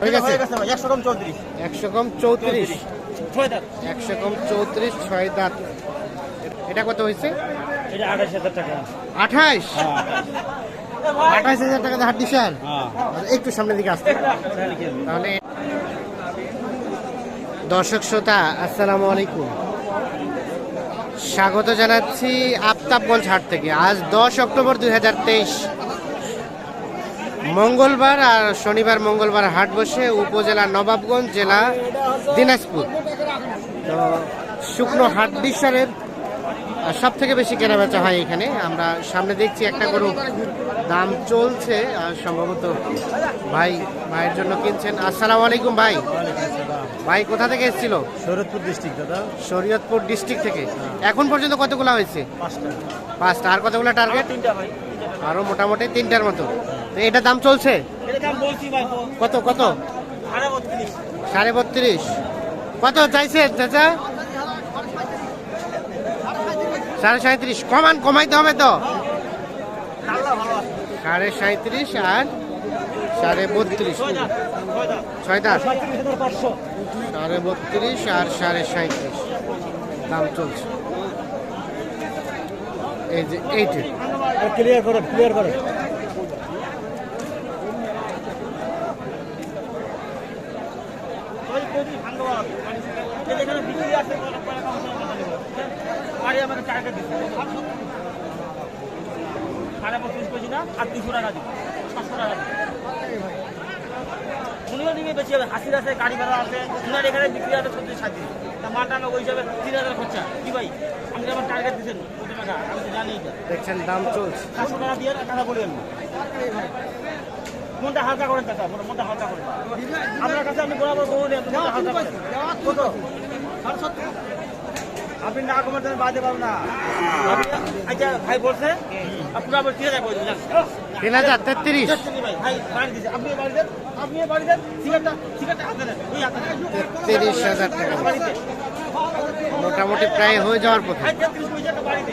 হয়ে গেছে। একশো কম চৌত্রিশ। একশো কম চৌত্রিশ। ছয় দাঁত। একশো কম চৌত্রিশ ছয় দাঁত। এটা কত হয়েছে? আঠাশ হাজার টাকা। আঠাইশ আঠাইশ হাজার টাকা হাট দিশান হ্যাঁ। একটু সামনের দিকে আসতে তাহলে দর্শক শ্রোতা আসসালামু আলাইকুম। স্বাগত জানাচ্ছি আফতাবগঞ্জ হাট থেকে। আজ দশ অক্টোবর দুই হাজার তেইশ। মঙ্গলবার আর শনিবার মঙ্গলবার হাট বসে উপজেলা নবাবগঞ্জ জেলা দিনাজপুর। তো শুকনো হাট ডিসারের সব থেকে বেশি কেনা বেচা হয় এখানে। আমরা সামনে দেখছি একটা গরু। দাম চলছে আর সম্ভবত ভাই ভাইয়ের জন্য কিনছেন। আসসালামু আলাইকুম ভাই। ভাই কোথা থেকে এসেছিল? শরৎপুর ডিস্ট্রিক্ট দাদা। শরীয়তপুর ডিস্ট্রিক্ট থেকে। এখন পর্যন্ত কতগুলো হয়েছে? পাঁচটা। পাঁচটা। আর কতগুলো টার্গেট তিনটা ভাই আরও মোটামুটি তিনটার মতো। এটা দাম চলছে? কত কত? সাড়ে বত্রিশ। কত চাইছে চাচা? সাড়ে সাঁত্রিশ। কমান কমাইতে হবে তো। সাড়ে সাঁত্রিশ আর সাড়ে বত্রিশ। ছয় দাঁত ছয় দাঁত। ছয় দাঁত? সাঁত্রিশ হাজার পাঁচশো। সাড়ে বত্রিশ আর সাড়ে সাঁত্রিশ। দাম চলছে। এই যে এইটি ক্লিয়ার ক্লিয়ার করেন বাড়ি আমাকে টার্গেট দিচ্ছে। সাড়ে পঁচিশ কেজি না আর দুশো টাকা দিব সাতশো টাকা উনিও নিবে বেশি হবে হাসির আছে গাড়ি ভাড়া আছে উনার এখানে বিক্রি আছে সত্যি সাত দিন। তা আমার ওই হিসাবে তিন হাজার খরচা। কি ভাই তো আমার টার্গেট দিচ্ছেন। কত টাকা? আমি তো জানি দেখছেন দাম চলছে। সাতশো টাকা দিয়ে টাকা বলেন মনটা হালকা করেন মনটা হালকা করেন। আপনার কাছে আমি বরাবর বলুন মনটা হালকা করেন। কত? আপনি না আমি বাজে পাবো না। আচ্ছা ভাই বলছে আপনি আবার হাজার করে তিন হাজার তেত্রিশ। ভাই ভাই বাড়ি দিয়েছে। আপনি বাড়ি দেন আপনি বাড়ি দেন সিগারেটটা সিগারেটটা হাতে নেন ওই হাতে তেত্রিশ হাজার টাকা। মোটামুটি প্রায় হয়ে যাওয়ার পথে ভাই তেত্রিশ পয়সা একটা বাড়িতে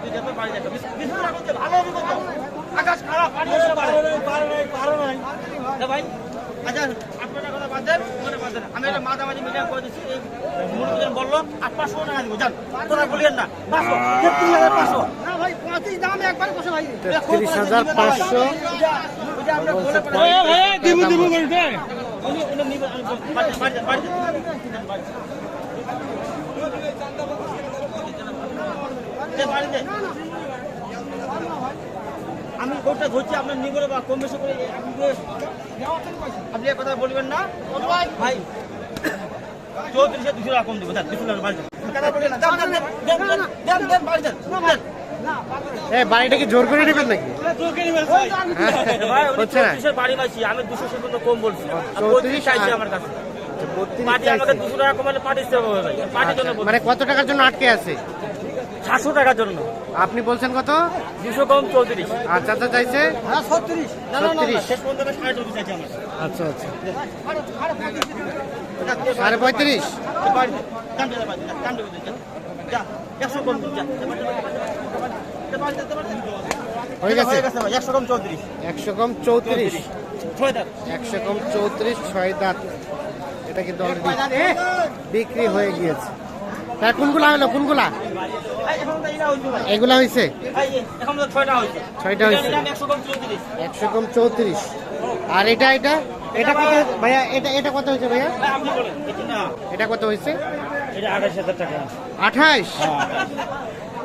তুই যত বাড়ি যাবে বিস্কুট রাখুন যে ভালো হবে আকাশ খারাপ পানি এসে পারে পারে নাই পারে নাই এ ভাই আচ্ছা আপনার কথা বাদ দেন মনে বাদ দেন আমি একটা মাঝামাঝি মিডিয়াম করে দিচ্ছি এই বলল আট পাঁচশো টাকা দিব যান তোরা বলিয়েন না পাঁচশো তেত্রিশ হাজার পাঁচশো না ভাই পঁচিশ দাম একবার বসে ভাই তেত্রিশ হাজার পাঁচশো দিব দিব বলতে উনি উনি নিবে বাড়ি বাড়ি বাড়ি বাড়ি দে, বাড়ি দে। আমি কোনটা ধরছি আপনার নিগরে বা কম বেশি করে আপনি কথা বলবেন না ভাই চৌত্রিশে দুশো টাকা কম দেবো দেন দুশো টাকা বাড়ি বাড়িটা কি জোর করে নেবেন নাকি হচ্ছে না বাড়ি পাইছি, আমি দুশো কম বলছি আর 34 পঁয়ত্রিশ চাইছে আর- আমার কাছে বত্রিশ পার্টি দুশো টাকা কমালে পার্টি দিতে হবে ভাই পার্টির জন্য আচ্ছা, মানে কত টাকার জন্য আটকে আছে সাতশো টাকার জন্য আপনি বলছেন কত দুশো কম চৌত্রিশ আর চাচা চাইছে হ্যাঁ আচ্ছা আচ্ছা সাড়ে পঁয়ত্রিশ। হয়ে গেছে হয়ে গেছে ভাই, একশো কম চৌত্রিশ একশো কম চৌত্রিশ ছয় দাঁত একশো কম চৌত্রিশ ছয় দাঁত এটা কিন্তু অলরেডি বিক্রি হয়ে গিয়েছে তা কোনগুলা হলো কোনগুলা এগুলা হয়েছে ছয়টা হয়েছে একশো কম চৌত্রিশ। আর এটা এটা? এটা কত ভাইয়া এটা এটা কত হয়েছে ভাইয়া? এটা কত হয়েছে আঠাশ হাজার টাকা।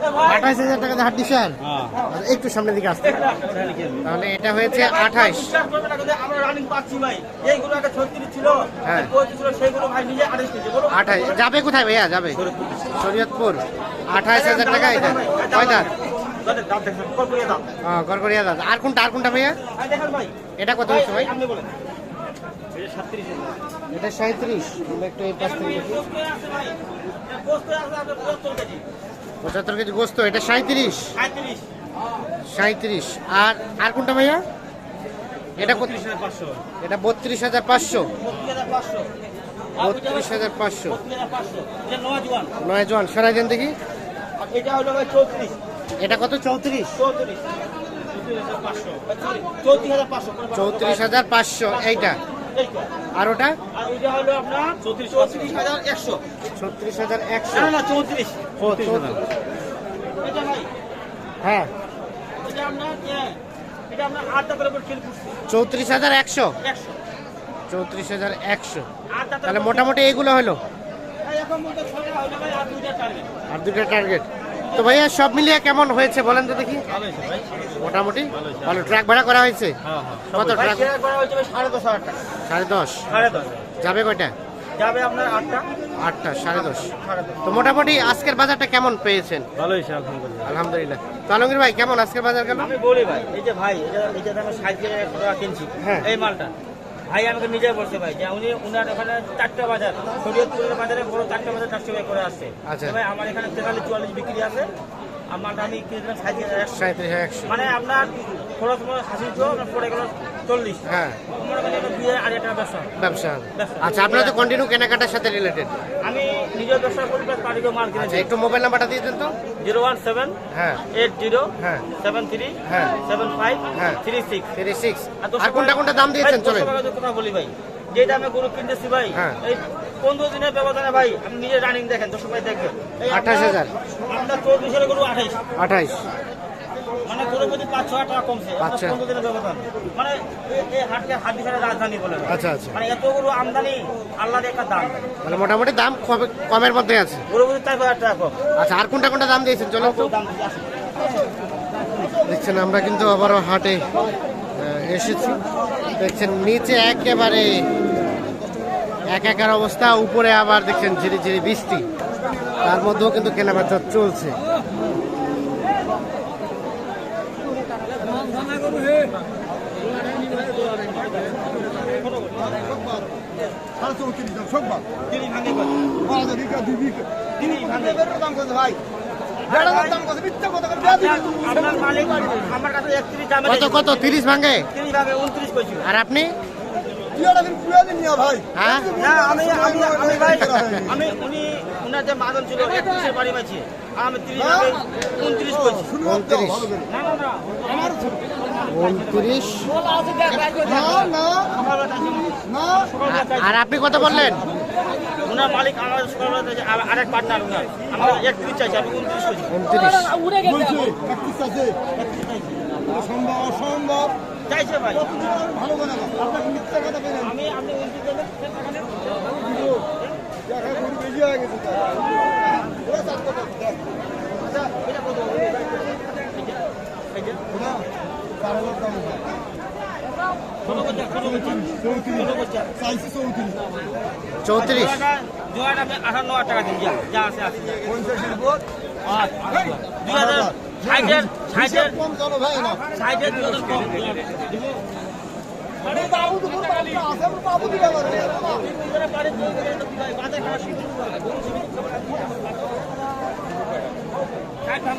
আঠাইশ আঠাইশ হাজার টাকা হাট দিশান হ্যাঁ। একটু সামনের দিকে আসতে। তাহলে এটা হয়েছে আঠাইশ। হ্যাঁ। আঠাশ আঠাইশ। যাবে কোথায় ভাইয়া? যাবে। শরীয়তপুর। আঠাইশ হাজার টাকা এটা। কয় দাঁত? দাঁতের দাম দেখছেন, কল করিয়ে দাম। হ্যাঁ গড়গড়িয়া দাঁত। আর কোনটা আর কোনটা ভাইয়া। এটা কত হয়েছে ভাই? এটা 37 এটা সাঁত্রিশ। আমরা একটু এই পাশ থেকে দেখি গোস্ত আছে ভাই। এটা গোস্ত আছে আপনার 75 কেজি। পঁচাত্তর কেজি গোস্ত এটা সাঁত্রিশ 35, সাঁত্রিশ আর আর কোনটা ভাইয়া? এটা কত? এটা বত্রিশ হাজার পাঁচশো। 32,500, বত্রিশ হাজার পাঁচশো। 32,500, নয় জোয়ান। সারাই দেন দেখি। এটা হলো ভাই 34, এটা কত? চৌত্রিশ। চৌত্রিশ হাজার পাঁচশো। এইটা। আর ওটা? ছত্রিশ হাজার। একশো। না না চৌত্রিশ। হ্যাঁ। চৌত্রিশ হাজার একশো। চৌত্রিশ হাজার একশো। তাহলে মোটামুটি এইগুলো হলো? এই এখন মধ্যে ছয়টা হলো ভাই আর দুইটা টার্গেট আর দুটো টার্গেট তো ভাইয়া সব মিলিয়ে কেমন হয়েছে বলেন তো দেখি? মোটামুটি? ভালো। ট্রাক ভাড়া করা হয়েছে? কত ট্রাক? সেরা করা হয়েছে ভাই সাড়ে দশ যাবে কয়টা? যাবে আপনার আটটা। আটটা সাড়ে দশ। তো মোটামুটি আজকের বাজারটা কেমন পেয়েছেন? ভালো হয়েছে আলহামদুলিল্লাহ। আলহামদুলিল্লাহ। তো আলমগীর ভাই কেমন আজকের বাজার গেল? আমি বলি ভাই এই যে ভাই এটা এটা আমি ষাট টাকা কিনছি। হ্যাঁ। এই মালটা। ভাই আমাকে নিজে বলছে ভাই যে উনি উনার এখানে চারটা বাজার শরীয়তপুরের বাজারে বড় চারটা বাজার চারশো ভাই করে আসছে। আচ্ছা। ভাই আমার এখানে তেতাল্লিশ চুয়াল্লিশ বিক্রি আছে। আমার দামি আমি কিনেছিলাম সাঁত্রিশ হাজার মানে আপনার খরচ মনে হাসি পড়ে গেল চল্লিশ। হ্যাঁ। হাজার ব্যবসা। আচ্ছা আপনারা তো কন্টিনিউ কেনাকাটার সাথে রিলেটেড আমি নিজের ব্যবসা করি প্লাস পার্টিকে মাল আচ্ছা একটু মোবাইল নাম্বারটা দিয়ে দেন তো। জিরো ওয়ান সেভেন হ্যাঁ। এইট জিরো হ্যাঁ। সেভেন থ্রি হ্যাঁ। সেভেন ফাইভ হ্যাঁ। Three six. Three six. আর কোনটা কোনটা দাম দিয়েছেন? চলে কথা বলি ভাই। যে দামে গরু কিনতেছি ভাই হ্যাঁ। এই পনেরো দিনের ব্যবধানে ভাই আপনি নিজে রানিং দেখেন দশ ভাই দেখবেন। এই আপনার- 28,000 আপনার চৌত্রিশের গরু আঠাইশ আঠাইশ গরু প্রতি পাঁচ ছ হাজার টাকা কমছে। পাঁচ আপনার ছয়। পনেরো দিনের ব্যবধান। মানে। আচ্ছা আচ্ছা। মানে মোটামুটি দাম কমে- কমের মধ্যে আছে। আচ্ছা আর কোনটা কোনটা দাম দিয়েছেন? চলো। দেখছেন আমরা কিন্তু আবারও হাটে এসেছি। দেখছেন নিচে একেবারে এক একার অবস্থা উপরে আবার দেখছেন ঝিরি ঝিরি বৃষ্টি। তার মধ্যেও কিন্তু কেনাবেচা চলছে। সাড়ে চৌত্রিশ দাম সব বাদ হাজার বিঘা দুই বিঘা। ভাই কত তিরিশ ভাঙে? আর আপনি? তুই একটা দিন কুড়িয়ে দিন নিয়া ভাই। হ্যাঁ? আমি আমি আমি ভাই আমি উনি উনার যে মাদন ছিল একত্রিশের বাড়ি মাছি আমি তিরিশ উনত্রিশ কইছি শুনব উনত্রিশ। ভালো করে। না না না। আমার উনত্রিশ। আর আপনি কত বললেন? ওনার মালিক আমার আরেক পার্টনার উনার। আমার একত্রিশ চাইছে আমি উনত্রিশ সম্ভব অসম্ভব চাইছে ভাই। ভালো কথা বলেন আমি আপনি উনত্রিশ দেবেন সে টাকা নেন। দেখা করি বেশি হয়ে গেছে তো। ওরা চার কথা দেখ। আচ্ছা, এটা কত? এই যে, এই যে, ওরা চার হাজার দাম আছে। ষোলো বছর, ষোলো বছর, চৌত্রিশ। হাজার টাকা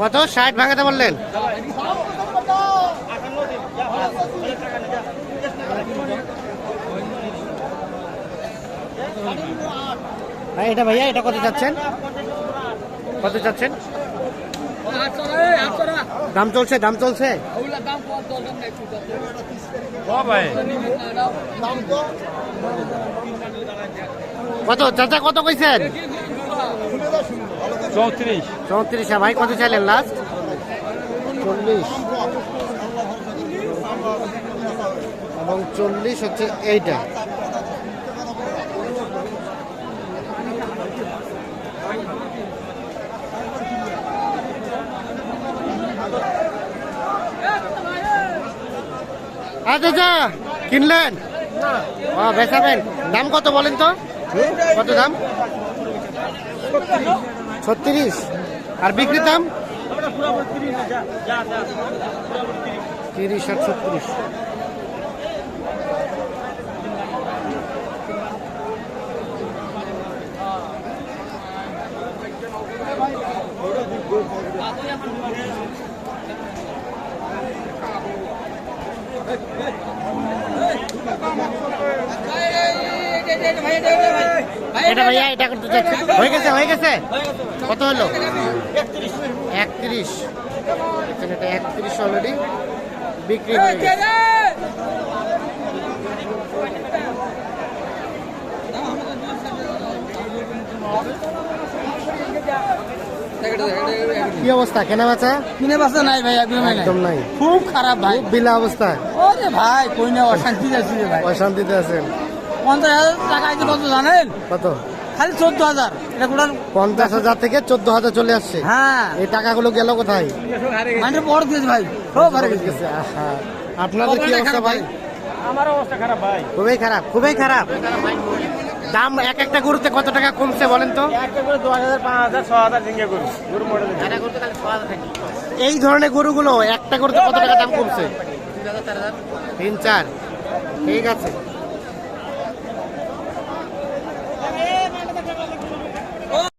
কত? ষাট ভাঙাতে বললেন আঠান্ন দিন যা অনেক টাকা নে যা ভাই, এটা ভাইয়া, এটা কত চাচ্ছেন? কত চাচ্ছেন? দাম চলছে দাম চলছে? কত, চাচা কত কইছেন? চৌত্রিশ। চৌত্রিশ ভাই, কত চাইলেন লাস্ট চল্লিশ। এবং চল্লিশ হচ্ছে এইটা। আচ্ছা আচ্ছা কিনলেন? ও বেচাবেন। দাম কত বলেন তো? কত দাম? ছত্রিশ। আর বিক্রির দাম? যা যা যা তিরিশ আর ছত্রিশ। এটা ভাইয়া এটা করতে চাচ্ছি। হয়ে গেছে হয়ে গেছে? কত হলো? একত্রিশ। এটা একত্রিশ অলরেডি বিক্রি হয়ে গেছে। কি অবস্থা? কেনা বেচা? কিনে বাসা নাই ভাই একদম একদম নাই। খুব খারাপ ভাই। খুব বিলা অবস্থা। ওরে ভাই কই না অশান্তি যাচ্ছে রে ভাই। অশান্তিতে আছেন। পঞ্চাশ হাজার টাকা কত জানেন? কত? খালি চোদ্দ হাজার। এটা কোটার পঞ্চাশ হাজার থেকে চোদ্দ হাজার চলে আসছে? হ্যাঁ। এই টাকাগুলো গেল কোথায়? মানে বড় দিয়েছে ভাই। ও ভারে গেছে। গেছে, আপনাদের কি অবস্থা ভাই? ভাই। আমার অবস্থা খারাপ ভাই। খুবই খারাপ খুবই খারাপ। দাম এক একটা গরুতে কত টাকা কমছে বলেন তো? এই ধরনের গরুগুলো একটা গরুতে কত টাকা দাম কমছে? তিন চার। ঠিক আছে।